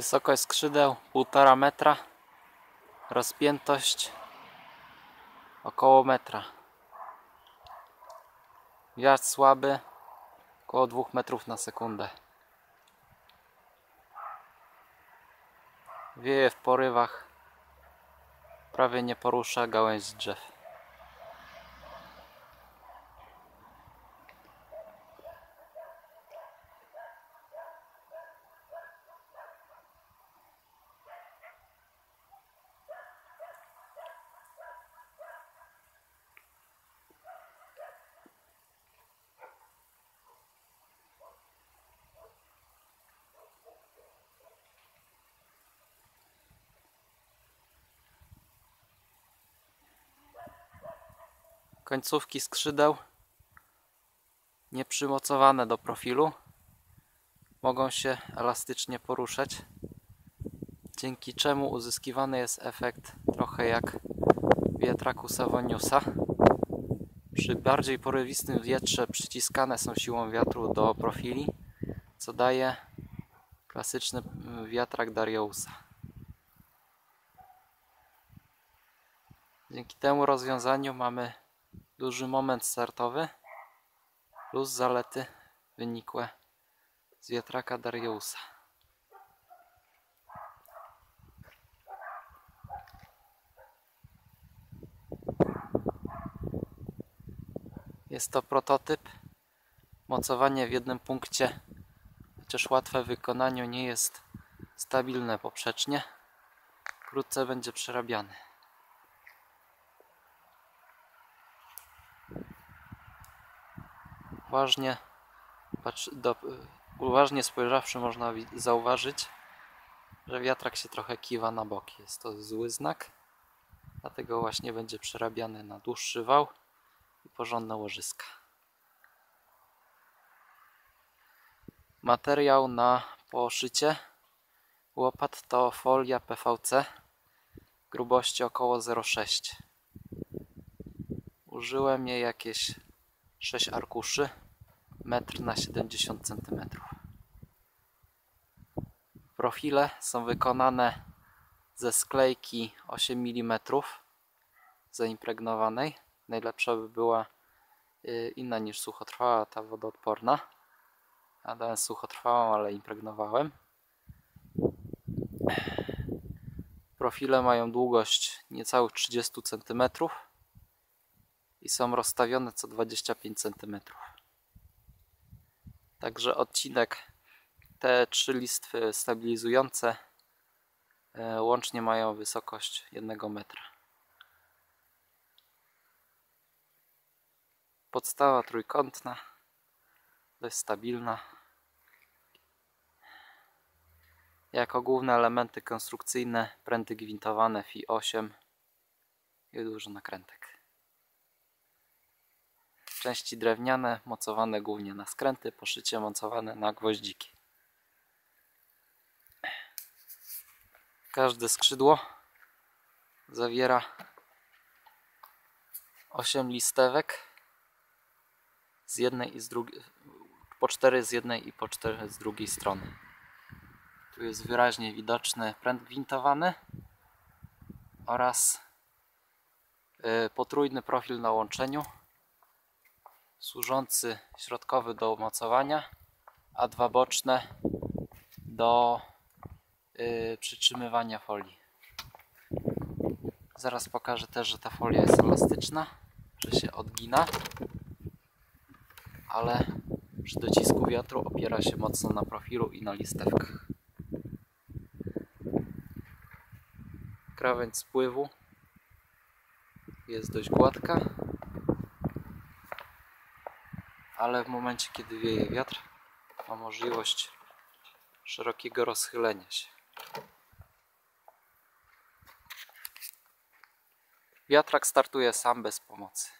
Wysokość skrzydeł 1,5 metra. Rozpiętość około metra. Wiatr słaby, około 2 metrów na sekundę. Wieje w porywach, prawie nie porusza gałęzi drzew. Końcówki skrzydeł nieprzymocowane do profilu mogą się elastycznie poruszać, dzięki czemu uzyskiwany jest efekt trochę jak wiatraku Savoniusa. Przy bardziej porywistym wietrze przyciskane są siłą wiatru do profili, co daje klasyczny wiatrak Dariusa. Dzięki temu rozwiązaniu mamy duży moment startowy plus zalety wynikłe z wiatraka Dariusa. Jest to prototyp. Mocowanie w jednym punkcie, chociaż łatwe w wykonaniu, nie jest stabilne poprzecznie. Wkrótce będzie przerabiany. Uważnie, patrz, do, uważnie spojrzawszy można zauważyć, że wiatrak się trochę kiwa na boki. Jest to zły znak, dlatego właśnie będzie przerabiany na dłuższy wał i porządne łożyska. Materiał na poszycie łopat to folia PVC grubości około 0,6 użyłem jej jakieś 6 arkuszy, metr na 70 cm. Profile są wykonane ze sklejki 8 mm zaimpregnowanej. Najlepsza by była y, inna niż suchotrwała, ta wodoodporna. Ja dałem suchotrwałą, ale impregnowałem. Profile mają długość niecałych 30 cm i są rozstawione co 25 cm. Także odcinek te trzy listwy stabilizujące e, łącznie mają wysokość 1 metra. Podstawa trójkątna, dość stabilna. Jako główne elementy konstrukcyjne pręty gwintowane FI8 i dużo nakrętek. Części drewniane, mocowane głównie na skręty, poszycie mocowane na gwoździki. Każde skrzydło zawiera 8 listewek z jednej i z drugiej, po 4 z jednej i po 4 z drugiej strony. Tu jest wyraźnie widoczny pręt gwintowany oraz y, potrójny profil na łączeniu służący środkowy do umocowania, a dwa boczne do yy, przytrzymywania folii. Zaraz pokażę też, że ta folia jest elastyczna, że się odgina, ale przy docisku wiatru opiera się mocno na profilu i na listewkach. Krawędź spływu jest dość gładka ale w momencie kiedy wieje wiatr ma możliwość szerokiego rozchylenia się. Wiatrak startuje sam bez pomocy.